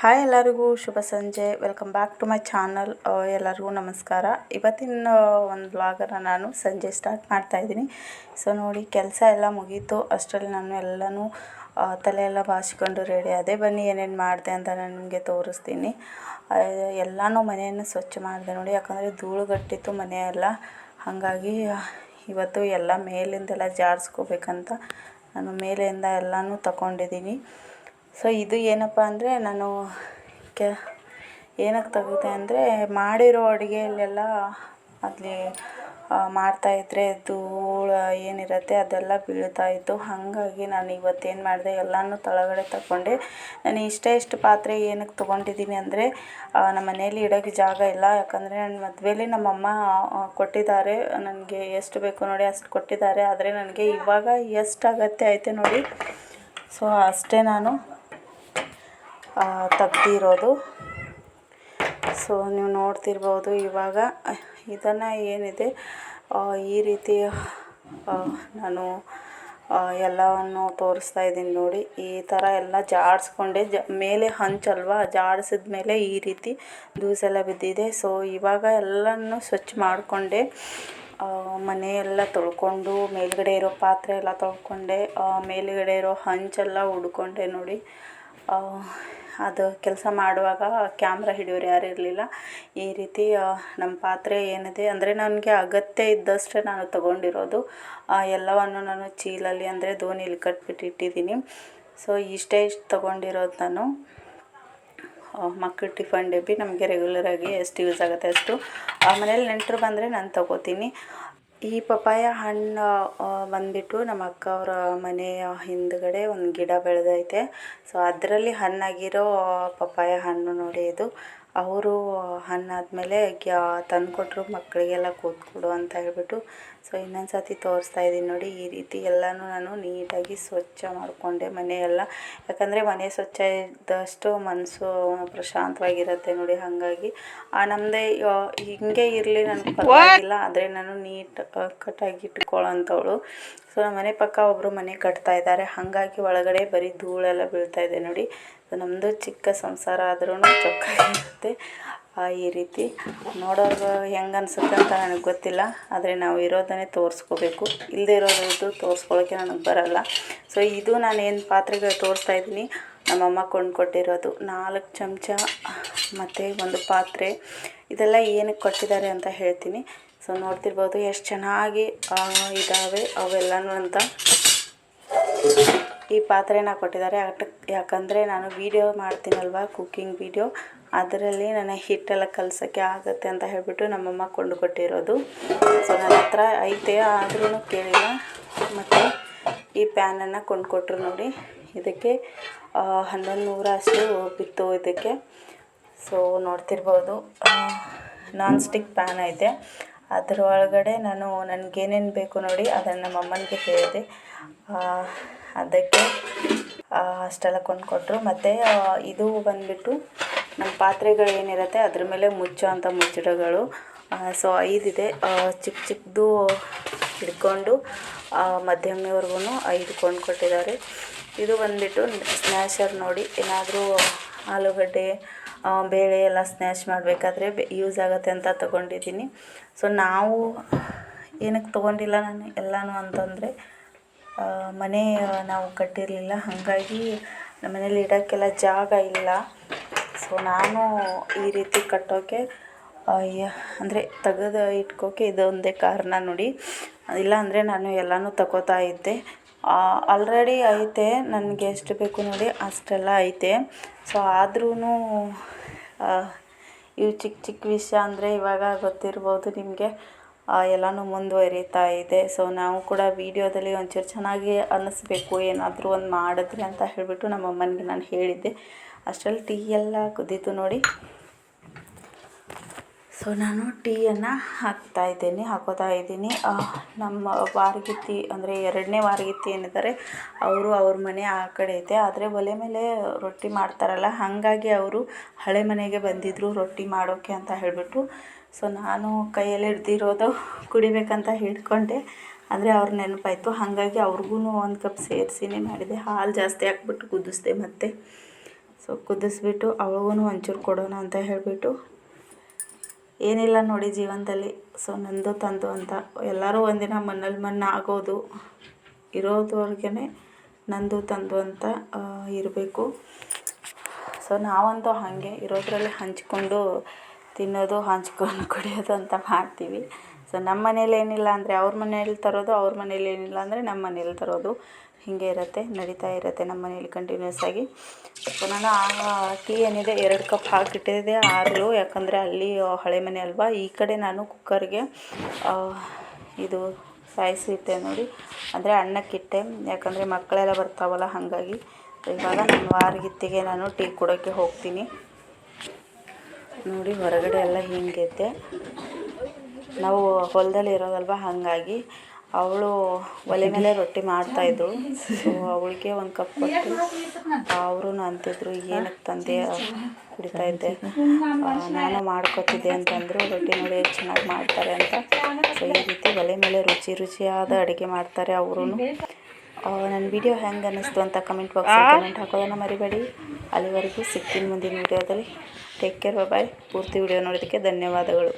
Hi ಎಲ್ಲರಿಗೂ ಶುಭ ಸಂಜೆ. Welcome back to my channel ಎಲ್ಲರಿಗೂ ನಮಸ್ಕಾರ. ಇವತ್ತಿನ ಒಂದು ಬ್ಲಾಗನ್ನು ನಾನು ಸಂಜೆ ಸ್ಟಾರ್ಟ್ ಮಾಡ್ತಾ ಇದ್ದೀನಿ. ಸೊ ನೋಡಿ, ಕೆಲಸ ಎಲ್ಲ ಮುಗೀತು. ಅಷ್ಟರಲ್ಲಿ ನಾನು ಎಲ್ಲನೂ ತಲೆಯೆಲ್ಲ ಬಾಚಿಕೊಂಡು ರೆಡಿ ಅದೇ ಬನ್ನಿ, ಏನೇನು ಮಾಡಿದೆ ಅಂತ ನಾನು ನಿಮಗೆ ತೋರಿಸ್ತೀನಿ. ಎಲ್ಲನೂ ಮನೆಯನ್ನು ಸ್ವಚ್ಛ ಮಾಡಿದೆ ನೋಡಿ. ಯಾಕಂದರೆ ಧೂಳುಗಟ್ಟಿತ್ತು ಮನೆ ಮನೆಯೆಲ್ಲ ಹಾಗಾಗಿ, ಇವತ್ತು ಎಲ್ಲ ಮೇಲಿಂದೆಲ್ಲ ಜಾಡಿಸ್ಕೋಬೇಕಂತ ನಾನು ಮೇಲಿಂದ ಎಲ್ಲನೂ ತಗೊಂಡಿದ್ದೀನಿ ಸೊ ಇದು ಏನಪ್ಪ ಅಂದರೆ ನಾನು ಕೆ ಏನಕ್ಕೆ ತೆಗೆದೆ ಅಂದರೆ ಮಾಡಿರೋ ಅಡುಗೆಯಲ್ಲೆಲ್ಲ ಅಲ್ಲಿ ಮಾಡ್ತಾಯಿದ್ರೆ ಧೂಳು ಏನಿರುತ್ತೆ ಅದೆಲ್ಲ ಬೀಳ್ತಾ ಇತ್ತು. ಹಾಗಾಗಿ ನಾನು ಇವತ್ತೇನು ಮಾಡಿದೆ, ಎಲ್ಲನೂ ತಳಗಡೆ ತಗೊಂಡೆ. ನಾನು ಇಷ್ಟೇ ಇಷ್ಟು ಪಾತ್ರೆ ಏನಕ್ಕೆ ತೊಗೊಂಡಿದ್ದೀನಿ ಅಂದರೆ ನಮ್ಮ ಮನೇಲಿ ಇಡೋಕ್ಕೆ ಜಾಗ ಇಲ್ಲ. ಯಾಕಂದರೆ ನನ್ನ ಮದುವೆಲಿ ನಮ್ಮಮ್ಮ ಕೊಟ್ಟಿದ್ದಾರೆ. ನನಗೆ ಎಷ್ಟು ಬೇಕು ನೋಡಿ ಅಷ್ಟು ಕೊಟ್ಟಿದ್ದಾರೆ. ಆದರೆ ನನಗೆ ಇವಾಗ ಎಷ್ಟು ಅಗತ್ಯ ಐತೆ ನೋಡಿ. ಸೊ ಅಷ್ಟೇ ನಾನು ತೆಗ್ದಿರೋದು. ಸೊ ನೀವು ನೋಡ್ತಿರ್ಬೋದು ಇವಾಗ ಇದನ್ನು ಏನಿದೆ ಈ ರೀತಿ ನಾನು ಎಲ್ಲವನ್ನು ತೋರಿಸ್ತಾ ಇದ್ದೀನಿ ನೋಡಿ. ಈ ಥರ ಎಲ್ಲ ಜಾಡಿಸ್ಕೊಂಡೆ, ಜ, ಮೇಲೆ ಹಂಚಲ್ವಾ ಜಾಡಿಸಿದ ಮೇಲೆ ಈ ರೀತಿ ದೂಸೆಲ್ಲ ಬಿದ್ದಿದೆ. ಸೊ ಇವಾಗ ಎಲ್ಲನೂ ಸ್ವಚ್ಛ ಮಾಡಿಕೊಂಡೆ. ಮನೆಯೆಲ್ಲ ತೊಳ್ಕೊಂಡು, ಮೇಲ್ಗಡೆ ಇರೋ ಪಾತ್ರೆ ಎಲ್ಲ ತೊಳ್ಕೊಂಡೆ ಮೇಲುಗಡೆ ಇರೋ ಹಂಚೆಲ್ಲ ಉಡ್ಕೊಂಡೆ ನೋಡಿ. ಅದು ಕೆಲಸ ಮಾಡುವಾಗ ಕ್ಯಾಮ್ರ ಹಿಡಿಯೋರು ಯಾರು ಇರಲಿಲ್ಲ. ಈ ರೀತಿ ನಮ್ಮ ಪಾತ್ರೆ ಏನಿದೆ ಅಂದರೆ ನನಗೆ ಅಗತ್ಯ ಇದ್ದಷ್ಟೇ ನಾನು ತಗೊಂಡಿರೋದು. ಎಲ್ಲವನ್ನು ನಾನು ಚೀಲಲ್ಲಿ ಅಂದರೆ ದೋಣಿಲಿ ಕಟ್ಬಿಟ್ಟು ಇಟ್ಟಿದ್ದೀನಿ. ಸೊ ಇಷ್ಟೇ ಇಷ್ಟು ತಗೊಂಡಿರೋದು ನಾನು. ಮಕ್ಕಳು ಟಿಫನ್ ಡಬ್ಬಿ ನಮಗೆ ರೆಗ್ಯುಲರಾಗಿ ಎಷ್ಟು ಯೂಸ್ ಆಗುತ್ತೆ ಅಷ್ಟು. ಆ ಮನೇಲಿ ನೆಂಟರು ಬಂದರೆ ನಾನು ತಗೋತೀನಿ. ಈ ಪಪ್ಪಾಯ ಹಣ್ಣು ಬಂದ್ಬಿಟ್ಟು ನಮ್ಮ ಅಕ್ಕ ಅವರ ಮನೆಯ ಹಿಂದುಗಡೆ ಒಂದು ಗಿಡ ಬೆಳೆದೈತೆ. ಸೊ ಅದರಲ್ಲಿ ಹಣ್ಣಾಗಿರೋ ಪಪ್ಪಾಯ ಹಣ್ಣು ನೋಡಿ ಇದು. ಅವರು ಹಣ್ಣಾದಮೇಲೆ ಗ್ಯಾ ತಂದುಕೊಟ್ರು ಮಕ್ಕಳಿಗೆಲ್ಲ ಕೂತ್ಕೊಡು ಅಂತ ಹೇಳ್ಬಿಟ್ಟು ಸೊ ಇನ್ನೊಂದು ಸರ್ತಿ ತೋರಿಸ್ತಾ ಇದ್ದೀನಿ ನೋಡಿ ಈ ರೀತಿ ಎಲ್ಲನೂ ನಾನು ನೀಟಾಗಿ ಸ್ವಚ್ಛ ಮಾಡಿಕೊಂಡೆ ಮನೆಯೆಲ್ಲ. ಯಾಕಂದರೆ ಮನೆ ಸ್ವಚ್ಛ ಇದ್ದಷ್ಟು ಮನಸ್ಸು ಪ್ರಶಾಂತವಾಗಿರುತ್ತೆ ನೋಡಿ ಹಾಗಾಗಿ. ಆ ನಮ್ಮದೇ ಹಿಂಗೆ ಇರಲಿ ನನಗೆ ಪರವಾಗಿಲ್ಲ ಆದರೆ ನಾನು ನೀಟ್ ಕಟ್ಟಾಗಿ ಇಟ್ಕೊಳ್ಳೋಂಥವಳು. ಸೊ ನಮ್ಮ ಮನೆ ಪಕ್ಕ ಒಬ್ಬರು ಮನೆ ಕಟ್ತಾ ಇದ್ದಾರೆ ಹಾಗಾಗಿ ಒಳಗಡೆ ಬರೀ ಧೂಳೆಲ್ಲ ಬೀಳ್ತಾ ಇದೆ ನೋಡಿ. ನಮ್ಮದು ಚಿಕ್ಕ ಸಂಸಾರ ಆದ್ರೂ ಚೊಕ್ಕಾಗಿರುತ್ತೆ. ಈ ರೀತಿ ನೋಡೋರು ಹೆಂಗೆ ಅನಿಸುತ್ತೆ ಅಂತ ನನಗೆ ಗೊತ್ತಿಲ್ಲ, ಆದರೆ ನಾವು ಇರೋದನ್ನೇ ತೋರಿಸ್ಕೋಬೇಕು. ಇಲ್ಲದೆ ಇರೋದು ತೋರಿಸ್ಕೊಳ್ಳೋಕೆ ನನಗೆ ಬರಲ್ಲ. ಸೊ ಇದು ನಾನು ಏನು ಪಾತ್ರೆಗಳು ತೋರಿಸ್ತಾ ಇದ್ದೀನಿ. ನಮ್ಮಮ್ಮ ಕೊಂಡು ಕೊಟ್ಟಿರೋದು. ನಾಲ್ಕು ಚಮಚ ಮತ್ತು ಒಂದು ಪಾತ್ರೆ. ಇದೆಲ್ಲ ಏನಕ್ಕೆ ಕೊಟ್ಟಿದ್ದಾರೆ ಅಂತ ಹೇಳ್ತೀನಿ. ಸೊ ನೋಡ್ತಿರ್ಬೋದು ಎಷ್ಟು ಚೆನ್ನಾಗಿ ಇದ್ದಾವೆ ಅವೆಲ್ಲನೂ ಅಂತ ಈ ಪಾತ್ರೆನ ಕೊಟ್ಟಿದ್ದಾರೆ. ಯಾಕ- ಯಾಕಂದರೆ ನಾನು ವೀಡಿಯೋ ಮಾಡ್ತೀನಲ್ವ ಕುಕ್ಕಿಂಗ್ ವೀಡಿಯೋ ಅದರಲ್ಲಿ ನನಗೆ ಹಿಟ್ಟೆಲ್ಲ ಕಲಸೋಕ್ಕೆ ಆಗುತ್ತೆ ಅಂತ ಹೇಳಿಬಿಟ್ಟು ನಮ್ಮಮ್ಮ ಕೊಂಡುಕೊಟ್ಟಿರೋದು ಸೊ ನನ್ನ ಹತ್ರ ಐತೆ ಆದ್ರೂ ಕೇಳಿಲ್ಲ. ಮತ್ತು ಈ ಪ್ಯಾನನ್ನು ಕೊಂಡುಕೊಟ್ರು ನೋಡಿ. ಇದಕ್ಕೆ ಹನ್ನೊಂದು ನೂರ ಅಷ್ಟು ಬಿತ್ತು ಇದಕ್ಕೆ. ಸೊ ನೋಡ್ತಿರ್ಬೋದು. ನಾನ್ ಸ್ಟಿಕ್ ಪ್ಯಾನ್ ಐತೆ. ಅದರ ಒಳಗಡೆ ನಾನು ನನಗೇನೇನು ಬೇಕು ನೋಡಿ, ಅದನ್ನು ನಮ್ಮಮ್ಮನಿಗೆ ಹೇಳಿದೆ. ಅದಕ್ಕೆ ಅಷ್ಟೆಲ್ಲ ಕೊಂಡ್ಕೊಟ್ರು. ಮತ್ತು ಇದು ಬಂದುಬಿಟ್ಟು ನಮ್ಮ ಪಾತ್ರೆಗಳು ಏನಿರುತ್ತೆ ಅದ್ರ ಮೇಲೆ ಮುಚ್ಚೋ ಅಂಥ ಮುಚ್ಚಳಗಳು ಸೊ ಐದಿದೆ. ಚಿಕ್ಕ ಚಿಕ್ಕದು ಹಿಡ್ಕೊಂಡು ಮಧ್ಯಮವರೆಗೂ ಐದು ಕೊಂಡ್ಕೊಟ್ಟಿದ್ದಾರೆ. ಇದು ಬಂದುಬಿಟ್ಟು ಸ್ನ್ಯಾಶರ್ ನೋಡಿ, ಏನಾದರೂ ಆಲೂಗಡ್ಡೆ ಬೇಳೆ ಎಲ್ಲ ಸ್ನ್ಯಾಶ್ ಮಾಡಬೇಕಾದ್ರೆ ಯೂಸ್ ಆಗುತ್ತೆ ಅಂತ ತಗೊಂಡಿದ್ದೀನಿ. ಸೊ ನಾವು ಏನಕ್ಕೆ ತೊಗೊಂಡಿಲ್ಲ ನಾನು ಎಲ್ಲನೂ ಅಂತಂದರೆ ಮನೆ ನಾವು ಕಟ್ಟಿರಲಿಲ್ಲ. ಹಾಗಾಗಿ ನಮ್ಮ ಮನೇಲಿ ಇಡೋಕ್ಕೆಲ್ಲ ಜಾಗ ಇಲ್ಲ. ಸೊ ನಾನು ಈ ರೀತಿ ಕಟ್ಟೋಕ್ಕೆ ಅಂದರೆ ತೆಗೆದು ಇಟ್ಕೋಕ್ಕೆ ಇದೊಂದೇ ಕಾರಣ ನೋಡಿ. ಇಲ್ಲ ಅಂದರೆ ನಾನು ಎಲ್ಲನೂ ತಗೋತಾ ಇದ್ದೆ. ಆಲ್ರೆಡಿ ಐತೆ. ನನಗೆ ಎಷ್ಟು ಬೇಕು ನೋಡಿ ಅಷ್ಟೆಲ್ಲ ಐತೆ. ಸೊ ಆದ್ರೂ ಇವು ಚಿಕ್ಕ ಚಿಕ್ಕ ವಿಷಯ ಅಂದರೆ ಇವಾಗ ಗೊತ್ತಿರ್ಬೋದು ನಿಮಗೆ. ಎಲ್ಲನೂ ಮುಂದುವರಿತಾ ಇದೆ. ಸೊ ನಾವು ಕೂಡ ವೀಡಿಯೋದಲ್ಲಿ ಒಂಚೂರು ಚೆನ್ನಾಗಿ ಅನ್ನಿಸ್ಬೇಕು, ಏನಾದರೂ ಒಂದು ಮಾಡಿದ್ರೆ ಅಂತ ಹೇಳಿಬಿಟ್ಟು ನಮ್ಮ ಅಮ್ಮನಿಗೆ ನಾನು ಹೇಳಿದ್ದೆ. ಅಷ್ಟರಲ್ಲಿ ಟೀ ಎಲ್ಲ ಕುದೀತು ನೋಡಿ. ಸೊ ನಾನು ಟೀಯನ್ನು ಹಾಕ್ತಾ ಇದ್ದೀನಿ, ಹಾಕೋತಾ ಇದ್ದೀನಿ. ನಮ್ಮ ವಾರಗಿತ್ತಿ ಅಂದರೆ ಎರಡನೇ ವಾರಗಿತ್ತಿ ಏನಿದ್ದಾರೆ, ಅವರು ಅವ್ರ ಮನೆ ಆ ಕಡೆ ಐತೆ. ಆದರೆ ಒಲೆ ಮೇಲೆ ರೊಟ್ಟಿ ಮಾಡ್ತಾರಲ್ಲ, ಹಾಗಾಗಿ ಅವರು ಹಳೆ ಮನೆಗೆ ಬಂದಿದ್ದರು ರೊಟ್ಟಿ ಮಾಡೋಕ್ಕೆ ಅಂತ ಹೇಳಿಬಿಟ್ಟು. ಸೊ ನಾನು ಕೈಯಲ್ಲಿ ಹಿಡ್ದಿರೋದು ಕುಡಿಬೇಕಂತ ಹಿಡ್ಕೊಂಡೆ ಅಂದರೆ ಅವ್ರ ನೆನಪಾಯಿತು, ಹಾಗಾಗಿ ಅವ್ರಿಗೂ ಒಂದು ಕಪ್ ಸೇರಿಸಿನೇ ಮಾಡಿದೆ. ಹಾಲು ಜಾಸ್ತಿ ಹಾಕ್ಬಿಟ್ಟು ಕುದಿಸ್ದೆ ಮತ್ತೆ. ಸೊ ಕುದಿಸ್ಬಿಟ್ಟು ಅವಳಿಗೂ ಒಂಚೂರು ಕೊಡೋಣ ಅಂತ ಹೇಳಿಬಿಟ್ಟು ಏನಿಲ್ಲ ನೋಡಿ ಜೀವನದಲ್ಲಿ. ಸೊ ನಂದು ತಂದು ಅಂತ. ಎಲ್ಲರೂ ಒಂದಿನ ಮಣ್ಣಲ್ಲಿ ಮಣ್ಣು ಆಗೋದು ನಂದು ತಂದು ಅಂತ ಇರಬೇಕು. ಸೊ ನಾವಂತೂ ಹಾಗೆ ಇರೋದ್ರಲ್ಲಿ ಹಂಚ್ಕೊಂಡು ತಿನ್ನೋದು, ಹಂಚ್ಕೊಂಡು ಕುಡಿಯೋದು ಅಂತ ಮಾಡ್ತೀವಿ. ಸೊ ನಮ್ಮ ಮನೇಲಿ ಏನಿಲ್ಲ ಅಂದರೆ ಅವ್ರ ಮನೇಲಿ ತರೋದು, ಅವ್ರ ಮನೇಲಿ ಏನಿಲ್ಲ ಅಂದರೆ ನಮ್ಮ ಮನೇಲಿ ತರೋದು. ಹೀಗೆ ಇರುತ್ತೆ, ನಡೀತಾ ಇರುತ್ತೆ ನಮ್ಮ ಮನೇಲಿ ಕಂಟಿನ್ಯೂಸ್ ಆಗಿ. ಸೊ ನಾನು ಆ ಟೀ ಏನಿದೆ, ಎರಡು ಕಪ್ ಹಾಕಿಟ್ಟಿದೆ ಆರಲು. ಯಾಕಂದರೆ ಅಲ್ಲಿ ಹಳೆ ಮನೆ ಅಲ್ವಾ? ಈ ಕಡೆ ನಾನು ಕುಕ್ಕರ್ಗೆ ಇದು ಸಾಯಿಸಿಟ್ಟೆ ನೋಡಿ. ಅಂದರೆ ಅನ್ನಕ್ಕಿಟ್ಟೆ ಯಾಕಂದರೆ ಮಕ್ಕಳೆಲ್ಲ ಬರ್ತಾವಲ್ಲ, ಹಾಗಾಗಿ. ಇವಾಗ ನಾನು ವಾರಗಿತ್ತಿಗೆ ನಾನು ಟೀ ಕೊಡೋಕ್ಕೆ ಹೋಗ್ತೀನಿ. ನೋಡಿ, ಹೊರಗಡೆ ಎಲ್ಲ ಹಿಂಗಿದೆ ನಾವು ಹೊಲದಲ್ಲಿ ಇರೋದಲ್ವ, ಹಾಗಾಗಿ ಅವಳು ಒಲೆ ಮೇಲೆ ರೊಟ್ಟಿ ಮಾಡ್ತಾಯಿದ್ರು ಸೊ ಅವಳಿಗೆ ಒಂದು ಕಪ್ ಕೊಟ್ಟು ಅವರು ಅಂತಿದ್ರು ಏನಕ್ಕೆ ತಂದೆ, ಕುಡಿತಾ ಇದ್ದೆ? ನಾನು ಮಾಡ್ಕೊತಿದ್ದೆ ಅಂತಂದರು, ರೊಟ್ಟಿ ನೋಡಿ ಚೆನ್ನಾಗಿ ಮಾಡ್ತಾರೆ ಅಂತ. ಸೊ ಈ ರೀತಿ ಒಲೆ ಮೇಲೆ ರುಚಿ ರುಚಿಯಾದ ಅಡುಗೆ ಮಾಡ್ತಾರೆ ಅವರು ನನ್ನ ವಿಡಿಯೋ ಹೆಂಗೆ ಅನ್ನಿಸ್ತು ಅಂತ ಕಮೆಂಟ್ ಬಾಕ್ಸ್ ಕಮೆಂಟ್ ಹಾಕೋದನ್ನು ಮರಿಬೇಡಿ. ಅಲ್ಲಿವರೆಗೂ ಸಿಗ್ತೀನಿ ಮುಂದಿನ ವಿಡಿಯೋದಲ್ಲಿ ಟೇಕ್ ಕೇರ್ ಬಾಯ್ ಪೂರ್ತಿ ವಿಡಿಯೋ ನೋಡೋದಕ್ಕೆ ಧನ್ಯವಾದಗಳು.